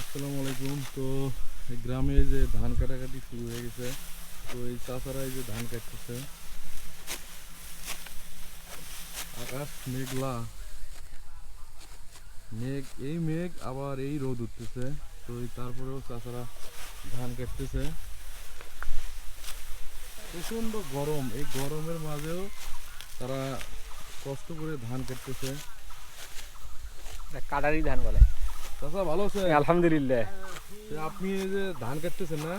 আসসালামু আলাইকুম। তো গ্রামে যে ধান কাটাকাটি শুরু হয়ে গেছে। তো এই চাষারা এই যে ধান কাটতেছে। আকাশ মেঘলা। মেঘ, এই মেঘ, আবার এই রোদ উঠতেছে। তো এই তারপরেও চাষারা ধান কাটতেছে। প্রচণ্ড গরম। এই গরমের মাঝেও তারা কষ্ট করে ধান কাটতেছে। কাটারি ধান বলে। চাষা ভালো আছে আলহামদুলিল্লাহ। তো আপনি এই যে ধান কাটতেছেন না?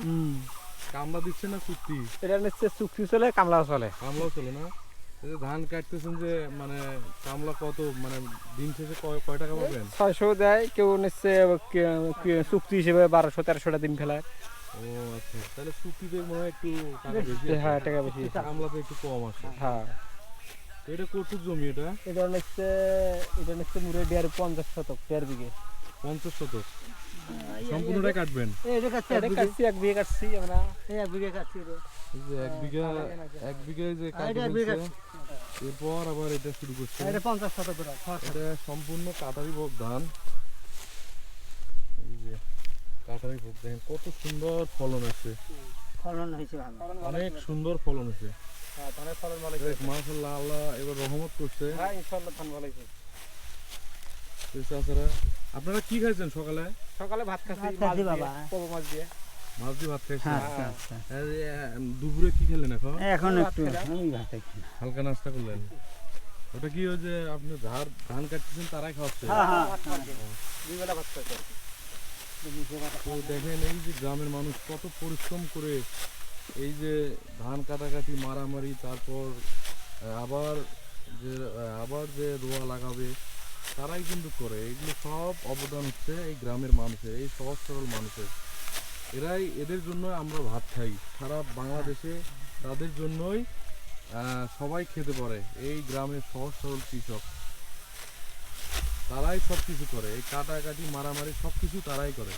কামলা দিচ্ছেন না চুক্তি এটা নিচ্ছে চুক্তি চলে কামলা চলে। কামলাও চলে না? যে ধান কাটতেছেন যে মানে কামলা কত মানে দিন শেষে কয় টাকা পাবেন? ছয়শো দেয় কেউ নিচ্ছে চুক্তি হিসেবে বারোশো তেরোশোটা দিন ফেলায়। ও আচ্ছা। তাহলে চুক্তিতে মনে হয় একটু টাকা বেশি হ্যাঁ টাকা বেশি কামলাতে একটু কম আসে হ্যাঁ। এটা কটুক জমি এটা? এটা নিচ্ছে এটা নিচ্ছে মুড়ে দেড় পঞ্চাশ শতক দেড় বিঘে। পঞ্চাশ শতক সম্পূর্ণটাই কাটবেন। কাটছি এক বিঘে। কাটছি আমরা। এক বিঘে কাটছি যে এক বিঘা এক বিঘায় যে কাটে এটা এক বিঘা। ফেলছে, এরপর আবার এটা শুরু করছে। এটা পঞ্চাশ শতক এটা সম্পূর্ণ কাটারি ভোগ ধান। এই যে কাটারি ভোগ দেখেন কত সুন্দর ফলন আছে ফলন হয়েছে অনেক সুন্দর ফলন হয়েছে। হ্যাঁ, ধানের ফলন ভালো দেখ, মাশাআল্লাহ আল্লাহ এবার রহমত করছে। হ্যাঁ ইনশাল্লাহ ধান ভালো হয়েছে। চাচারা আপনারা কি খাইছেন সকালে? সকালে ভাত ভাত মাছ দিয়ে, বাবা। পবো মাছ দিয়ে। মাছ দিয়ে ভাত খাইছেন? হ্যাঁ আচ্ছা আচ্ছা। দুপুরে কি খেলেন এখন? এখন একটু আমি ভাত খাই না। হালকা নাস্তা করলেন। ওটা কি ওই যে আপনি ধার ধান কাটতেছেন তারাই খাওয়াচ্ছে? হ্যাঁ হ্যাঁ। দুই বেলা ভাত খাচ্ছি তো দেখেন এই যে গ্রামের মানুষ কত পরিশ্রম করে এই যে ধান কাটাকাটি মারামারি তারপর আবার যে আবার যে রোয়া লাগাবে তারাই কিন্তু করে। এগুলো সব অবদান হচ্ছে এই গ্রামের মানুষের, এই সহজ সরল মানুষের। এরাই এদের জন্য আমরা ভাত খাই। সারা বাংলাদেশে তাদের জন্যই সবাই খেতে পারে এই গ্রামের সহজ সরল কৃষক। তারাই সব কিছু করে। এই কাটাকাটি, মারামারি সব কিছু তারাই করে।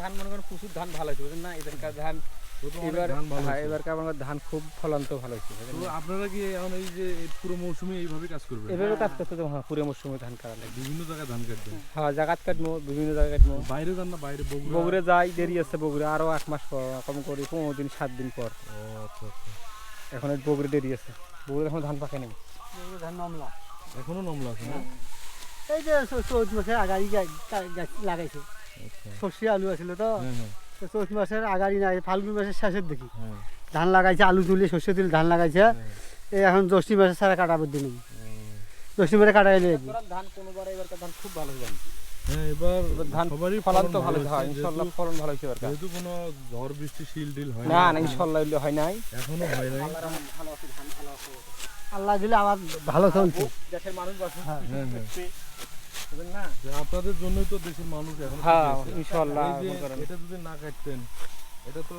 ধান মনে করেন প্রচুর ধান ভালো বুঝলেন না? এখানকার ধান এবার হ্যাঁ। এবারকার আমার ধান খুব ফলন তো ভালো হয়েছে? আপনারা কি এখন এই যে পুরো মৌসুমে এইভাবে কাজ করবেন? এভাবে কাজ করতে তো হ্যাঁ পুরো মৌসুমে ধান কাটা বিভিন্ন জায়গায় ধান কাটবেন? হ্যাঁ জায়গাত কাটবো বিভিন্ন জায়গায় কাটবো। বাইরে যান না বাইরে বগুড়া বগুড়ে যাই দেরি আছে বগুড়ে আরও এক মাস পর কম করে পনেরো দিন সাত দিন পর। আচ্ছা আচ্ছা। এখন এই বগুড়ে দেরি আছে। বগুড়ে এখন ধান পাকে নেই। ধান মামলা এখনও নমলা আছে না? এই যে চৌ- চৌত মাসের আগাড়ি গা- গা- গাছ লাগাইছে। আচ্ছা। সর্ষে আলু আছিল তো। হ্যাঁ হ্যাঁ। তো চৌত মাসের আগাড়ি নাই ফাল্গুন মাসের শেষের দেখি হ্যাঁ। ধান লাগাইছে আলু তুলে শস্য তুলে ধান লাগাইছে। হ্যাঁ। এই এখন জ্যৈষ্ঠী মাসে সারা কাটাবার দিন ও, জ্যৈষ্ঠী মাসে কাটাইলে ধান কোনোবার এবারকার ধান খুব ভালো হয়েছে। হ্যাঁ এবার এবার ধান সবারই ফলন তো ভালো হয় ফলন ভালো হয়েছে যেহেতু কোনো ঝড় বৃষ্টি শিল ডিল হয় না হয় নাই। এখনও হয় নাই। আল্লাহ দিলে আবার ভালো চলছে। দেশের মানুষ বাসে। হ্যাঁ। হ্যাঁ হ্যাঁ। আপনাদের জন্যই তো দেশের মানুষ এখন হ্যাঁ। এটা যদি না কাটতেন এটা তো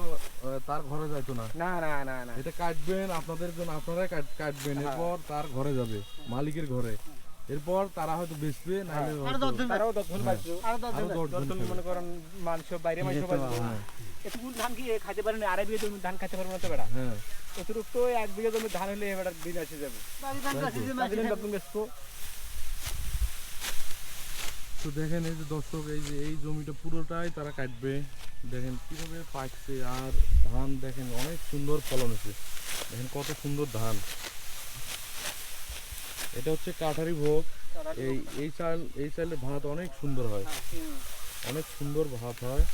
তার ঘরে যাইতো না। না না না না। এটা কাটবেন আপনাদের জন্য আপনারাই কাটবেন। হ্যাঁ। এরপর তার ঘরে যাবে মালিকের ঘরে। এরপর তারা হয়তো বেচবে নাহলে আরও দশজন বাঁচবে। আরও দশজন দশজন দশজন মনে করেন মানুষ বাইরে মানুষ বাঁচবে হ্যাঁ এটুকু ধান কি খাইতে পারেন? আড়াই বিঘা জমি ধান খাইতে পারব না তো বেড়া? হ্যাঁ। অতিরিক্ত এক বিঘা জমি ধান হলে এবার দিন আসে যাবে। দিন বেচবো তো দেখেন এই যে দর্শক এই যে এই জমিটা পুরোটাই তারা কাটবে। দেখেন কীভাবে পাকছে আর ধান দেখেন অনেক সুন্দর ফলন হয়েছে। দেখেন কত সুন্দর ধান। এটা হচ্ছে কাঠারি ভোগ। এই এই চাল এই চালের ভাত অনেক সুন্দর হয়। অনেক সুন্দর ভাত হয়।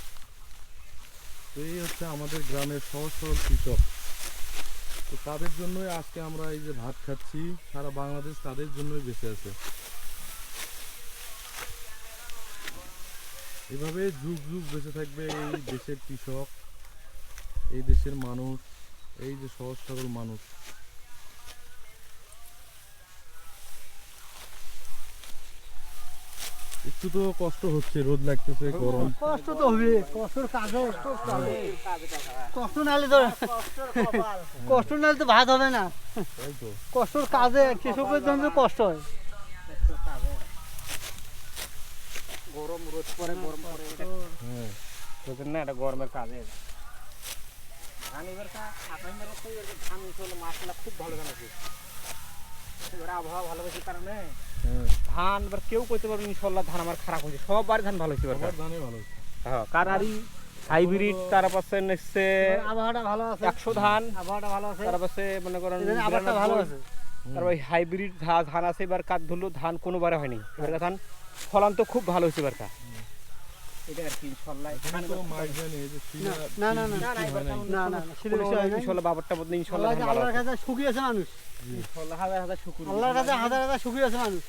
তো এই হচ্ছে আমাদের গ্রামের সহজ সরল কৃষক। তো তাদের জন্যই আজকে আমরা এই যে ভাত খাচ্ছি সারা বাংলাদেশ তাদের জন্যই বেঁচে আছে। এভাবে যুগ যুগ বেঁচে থাকবে এই দেশের কৃষক এই দেশের মানুষ এই যে সহজ সরল মানুষ। একটু তো কষ্ট হচ্ছে রোদ লাগতেছে গরম। কষ্ট তো হবে কষ্টর কাজে কষ্ট নাহলে তো কষ্ট নাহলে তো ভাত হবে না। কষ্টর কাজে কৃষকের জন্য কষ্ট হয়। গরম রোদ পরে গরম পরে হ্যাঁ না এটা গরমের কাজে ধান এবার ধান চলে খুব ভালো ধান আছে এবার আবহাওয়া ভালো বেশি কারণে হ্যাঁ। ধান এবার কেউ কইতে পারবে ইনশাল্লাহ ধান আমার খারাপ হয়েছে। সবার ধান ভালো হয়েছে এবার সবার ধানে ভালো হচ্ছে। হ্যাঁ কারারি হাইব্রিড তার পাশে নেছে আবহাওয়াটা ভালো আছে। একশো ধান আবহাওয়াটা ভালো আছে। তার পাশে মনে করেন আবহাওয়াটা ভালো আছে। তারপর হাইব্রিড ধান আছে এবার কাঠ ধরলো ধান কোনোবারে হয়নি। এবার ধান ফলন তো খুব ভালো হয়েছে হয় হয় শুকিয়েছে মানুষ।